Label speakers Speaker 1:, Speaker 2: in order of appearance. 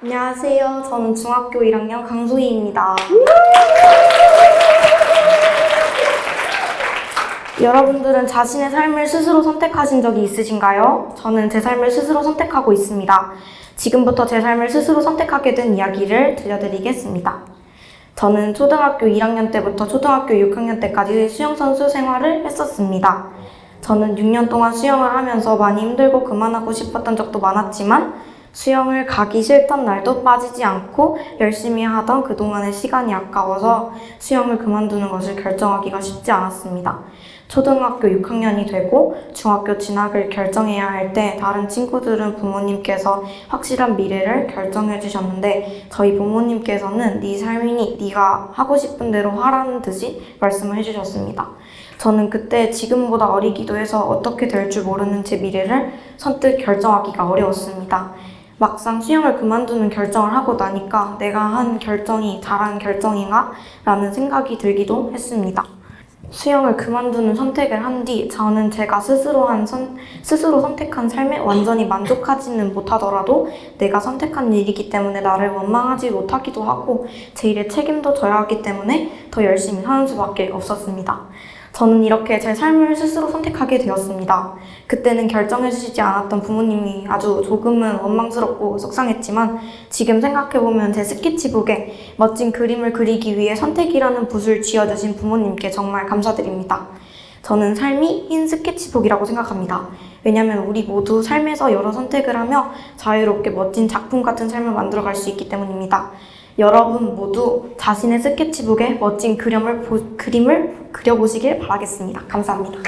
Speaker 1: 안녕하세요. 저는 중학교 1학년 강소희입니다. 여러분들은 자신의 삶을 스스로 선택하신 적이 있으신가요? 저는 제 삶을 스스로 선택하고 있습니다. 지금부터 제 삶을 스스로 선택하게 된 이야기를 들려드리겠습니다. 저는 초등학교 1학년 때부터 초등학교 6학년 때까지 수영선수 생활을 했었습니다. 저는 6년 동안 수영을 하면서 많이 힘들고 그만하고 싶었던 적도 많았지만 수영을 가기 싫던 날도 빠지지 않고 열심히 하던 그동안의 시간이 아까워서 수영을 그만두는 것을 결정하기가 쉽지 않았습니다. 초등학교 6학년이 되고 중학교 진학을 결정해야 할 때 다른 친구들은 부모님께서 확실한 미래를 결정해 주셨는데 저희 부모님께서는 네 삶이니 네가 하고 싶은 대로 하라는 듯이 말씀을 해 주셨습니다. 저는 그때 지금보다 어리기도 해서 어떻게 될 줄 모르는 제 미래를 선뜻 결정하기가 어려웠습니다. 막상 수영을 그만두는 결정을 하고 나니까 내가 한 결정이 잘한 결정인가? 라는 생각이 들기도 했습니다. 수영을 그만두는 선택을 한 뒤 저는 제가 스스로 한 선, 스스로 선택한 삶에 완전히 만족하지는 못하더라도 내가 선택한 일이기 때문에 나를 원망하지 못하기도 하고 제 일에 책임도 져야 하기 때문에 더 열심히 사는 수밖에 없었습니다. 저는 이렇게 제 삶을 스스로 선택하게 되었습니다. 그때는 결정해 주시지 않았던 부모님이 아주 조금은 원망스럽고 속상했지만 지금 생각해보면 제 스케치북에 멋진 그림을 그리기 위해 선택이라는 붓을 쥐어주신 부모님께 정말 감사드립니다. 저는 삶이 흰 스케치북이라고 생각합니다. 왜냐하면 우리 모두 삶에서 여러 선택을 하며 자유롭게 멋진 작품 같은 삶을 만들어갈 수 있기 때문입니다. 여러분 모두 자신의 스케치북에 멋진 그림을, 보- 그림을 그려보시길 바라겠습니다. 감사합니다.